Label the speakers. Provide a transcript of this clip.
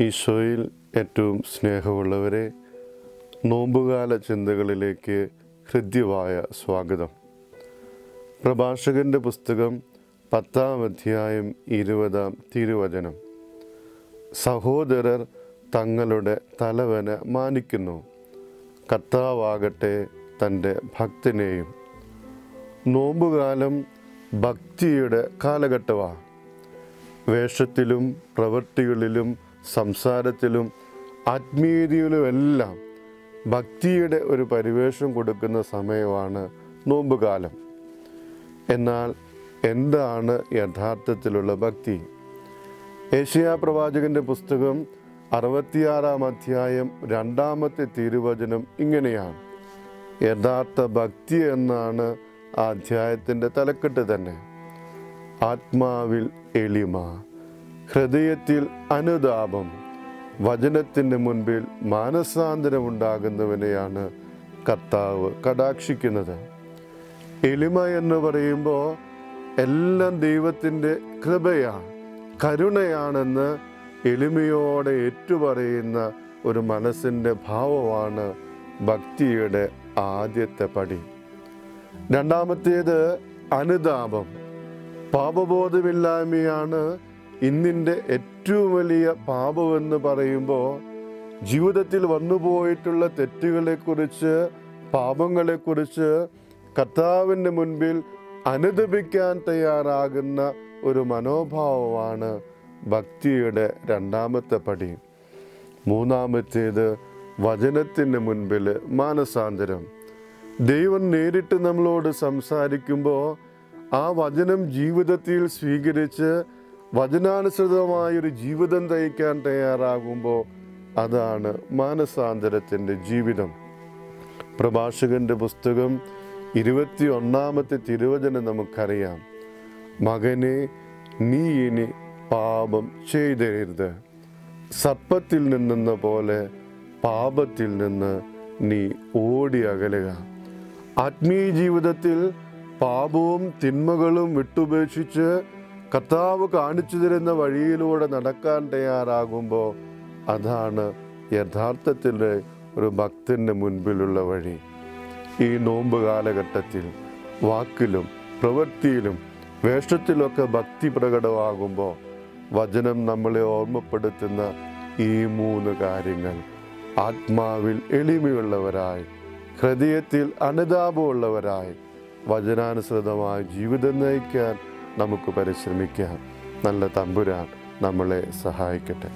Speaker 1: ഈശോയിൽ ഏറ്റവും സ്നേഹമുള്ളവരെ നോമ്പുകാല ചിന്തകളിലേക്ക് ഹൃദ്യമായ സ്വാഗതം. പ്രഭാഷകന്റെ പുസ്തകം പത്താം അധ്യായം ഇരുപതാം തിരുവചനം. സഹോദരർ തങ്ങളുടെ തലവനെ മാനിക്കുന്നു. കർത്താവാകട്ടെ തന്റെ ഭക്തനെയും. നോമ്പുകാലം ഭക്തിയുടെ കാലഘട്ടമാണ് വേഷത്തിലും പ്രവൃത്തികളിലും സംസാരത്തിലും ആത്മീയതയിലുമെല്ലാം ഭക്തിയുടെ ഒരു പരിവേഷം കൊടുക്കുന്ന സമയമാണ് നോമ്പുകാലം. എന്നാൽ എന്താണ് യഥാർത്ഥത്തിലുള്ള ഭക്തി? ഏഷ്യാ പ്രവാചകന്റെ പുസ്തകം അറുപത്തിയാറാം അധ്യായം രണ്ടാമത്തെ തിരുവചനം ഇങ്ങനെയാണ്. യഥാർത്ഥ ഭക്തി എന്നാണ് ആ അധ്യായത്തിന്റെ തലക്കെട്ട് തന്നെ. ആത്മാവിൽ എളിമ. ഹൃദയത്തിൽ അനുതാപം വചനത്തിന്റെ മുൻപിൽ മാനസാന്തരമുണ്ടാകുന്നവനെയാണ് കർത്താവ് കടാക്ഷിക്കുന്നത്. എളിമ എന്ന് പറയുമ്പോൾ എല്ലാം ദൈവത്തിന്റെ കൃപയാണ് കരുണയാണെന്ന് എളിമയോടെ ഏറ്റുപറയുന്ന ഒരു മനസ്സിന്റെ ഭാവമാണ് ഭക്തിയുടെ ആദ്യത്തെ പടി. രണ്ടാമത്തേത് അനുതാപം പാപബോധമില്ലായ്മയാണ് ഇന്നിന്റെ ഏറ്റവും വലിയ പാപമെന്ന് പറയുമ്പോൾ ജീവിതത്തിൽ വന്നുപോയിട്ടുള്ള തെറ്റുകളെക്കുറിച്ച് പാപങ്ങളെക്കുറിച്ച് കർത്താവിന്റെ മുൻപിൽ അനുദപിക്കാൻ തയ്യാറാകുന്ന ഒരു മനോഭാവമാണ് ഭക്തിയുടെ രണ്ടാമത്തെ പടി. മൂന്നാമത്തേത് വചനത്തിന് മുൻപിൽ മാനസാന്തരം. ദൈവം നേരിട്ട് നമ്മളോട് സംസാരിക്കുമ്പോൾ ആ വചനം ജീവിതത്തിൽ സ്വീകരിച്ച് വചനാനുസൃതമായൊരു ജീവിതം തയ്ക്കാൻ തയ്യാറാകുമ്പോൾ അതാണ് മാനസാന്തരത്തിന്റെ ജീവിതം. പ്രഭാഷകന്റെ പുസ്തകം ഇരുപത്തി ഒന്നാമത്തെ തിരുവചനം നമുക്കറിയാം. മകനെ നീ ഇനി പാപം ചെയ്തരുത്. സർപ്പത്തിൽ നിന്നെന്ന പോലെ പാപത്തിൽ നിന്ന് നീ ഓടി അകലുക. ആത്മീയ ജീവിതത്തിൽ പാപവും തിന്മകളും വിട്ടുപേക്ഷിച്ച് കർത്താവ് കാണിച്ചു തരുന്ന വഴിയിലൂടെ നടക്കാൻ തയ്യാറാകുമ്പോൾ അതാണ് യഥാർത്ഥത്തിലെ ഒരു ഭക്തന്റെ മുൻപിലുള്ള വഴി. ഈ നോമ്പ് കാലഘട്ടത്തിൽ വാക്കിലും പ്രവൃത്തിയിലും വേഷത്തിലൊക്കെ ഭക്തി പ്രകടമാകുമ്പോൾ വചനം നമ്മളെ ഓർമ്മപ്പെടുത്തുന്ന ഈ മൂന്ന് കാര്യങ്ങൾ. ആത്മാവിൽ എളിമയുള്ളവരായി ഹൃദയത്തിൽ അനുതാപമുള്ളവരായി വചനാനുസൃതമായി ജീവിതം നയിക്കാൻ നമുക്ക് പരിശ്രമിക്കാം. നല്ല തമ്പുരാൻ നമ്മളെ സഹായിക്കട്ടെ.